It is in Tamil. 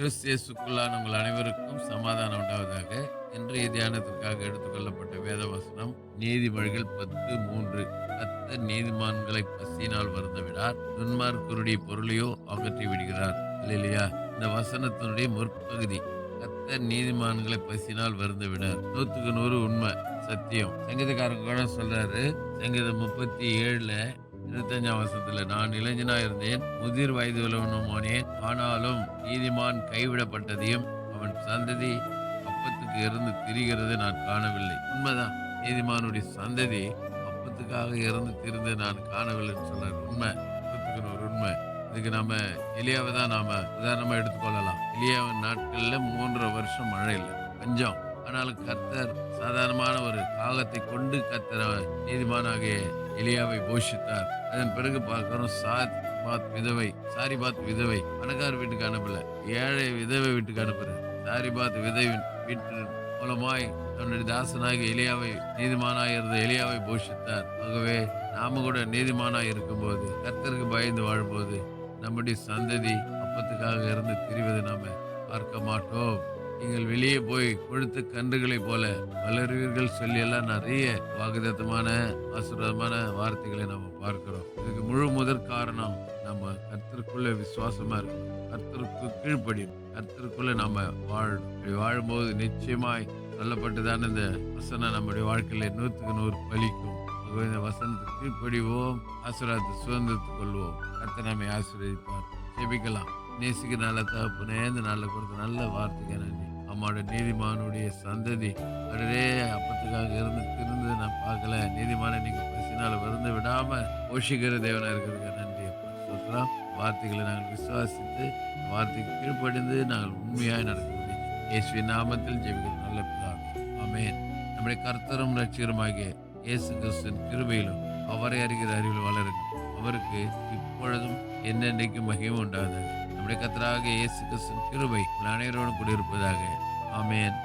கிறிஸ்தியசுக்குள்ளான உங்கள் அனைவருக்கும் சமாதானம் உண்டாவதாக. இன்றைய தியானத்திற்காக எடுத்துக்கொள்ளப்பட்ட வேத வசனம் நீதிமொழிகள் பத்து மூன்று. கத்தர் நீதிமான்களை பசியினால் வருந்த விடார் துன்மார்க்கருடைய பொருளையோ அகற்றி விடுகிறார் இல்லையா இந்த வசனத்தினுடைய முற்பகுதி கத்தர் நீதிமான்களை பசினால் வருந்த விடார் நூத்துக்கு நூறு உண்மை சத்தியம். சங்கீதக்காரங்க கூட சொல்றாரு சங்கீதம் முப்பத்தி ஏழுல இருபத்தஞ்சாம் வருஷத்துல நான் இளைஞனா இருந்தேன் முதிர் வயது உள்ளவனுமானேன் ஆனாலும் நீதிமான் கைவிடப்பட்டதையும் அவன் சந்ததி அப்பத்துக்கு இருந்து திரிகிறது நான் காணவில்லை. உண்மைதான். நீதிமானுடைய சந்ததி அப்பத்துக்காக இறந்து திரிந்து நான் காணவில்லைன்னு சொன்னார். உண்மை. ஒரு உண்மை. இதுக்கு நாம எலியாவை தான் நாம உதாரணமா எடுத்துக்கொள்ளலாம் எலியாவின் நாட்கள்ல மூன்றரை வருஷம் மழை இல்லை. பஞ்சம். ஆனாலும் கர்த்தர் சாதாரணமான ஒரு காகத்தை கொண்டு கர்த்தர் நீதிமானாகிய எலியாவை போஷித்தார். அதன் பிறகு பார்க்கிறோம் சாத் பாத் விதவை சாரி பாத் விதவை பணக்கார வீட்டுக்கு அனுப்பல. ஏழை விதவை வீட்டுக்கு அனுப்புறார் சாரி பாத் விதவின் வீட்டு மூலமாய் தன்னுடைய தாசனாகி எலியாவை நீதிமானாய் இருந்த எலியாவை போஷித்தார். ஆகவே நாம கூட நீதிமானாய் இருக்கும்போது கர்த்தருக்கு பயந்து வாழும்போது நம்முடைய சந்ததி அப்பத்துக்காக இருந்து திரிவதை நாம பார்க்க மாட்டோம். நீங்கள் வெளியே போய் கொழுத்த கன்றுகளைப் போல வளருவீர்கள் சொல்லியெல்லாம் நிறைய வாக்குதத்தமான ஆசீர்வாதமான வார்த்தைகளை நம்ம பார்க்கிறோம். இதுக்கு முழு முதற் காரணம் நம்ம கர்த்தருக்குள்ள விசுவாசமா இருக்கணும். கர்த்தருக்கு கீழ்ப்படியும் கர்த்தருக்குள்ள நம்ம வாழணும். இப்படி வாழும்போது நிச்சயமாய் சொல்லப்பட்டுதான் இந்த வசனம் நம்முடைய வாழ்க்கையில நூற்றுக்கு நூறு பலிக்கும். இந்த வசனத்துக்கு கீழ்ப்படிவோம். ஆசீர்வாதத்தை சுதந்திரத்துக் கொள்வோம். கர்த்தர் நம்மை ஆசீர்வதிப்பார். ஜெபிக்கலாம். நேசிக்க நல்ல தகப்பனே இந்த நல்ல கொடுத்த நல்ல வார்த்தைக்கு நன்றி. அம்மாவோட நீதிமானுடைய சந்ததி. அடரே அப்பத்துக்காக இருந்து திருந்து நான் பார்க்கல. நீதிமான நீங்கள் பசினால் விருந்து விடாமல் போஷிக்கிற தேவனாக இருக்கிறதுக்கு நன்றி சொல்கிறோம் வார்த்தைகளை நாங்கள் விசுவாசித்து வார்த்தைக்கு கீழ்ப்படிந்து நாங்கள் உண்மையாக நடக்க முடியும் இயேசுவின் நாமத்தில் ஜெபிக்கிறோம். நல்ல பிதாவே ஆமென். நம்முடைய கர்த்தரும் ரட்சகருமாகிய இயேசு கிறிஸ்துவின் கிருபையிலும் அவரை அறிகிற அறிவில் வளருங்கள். அவருக்கு இப்பொழுதும் என்னென்னைக்கும் மகிமை உண்டாகுது நம்முடைய கத்தராக இயேசு கிறிஸ்து கிருபை உங்கள் அனைவரோடும் கூட இருப்பதாக அமேன்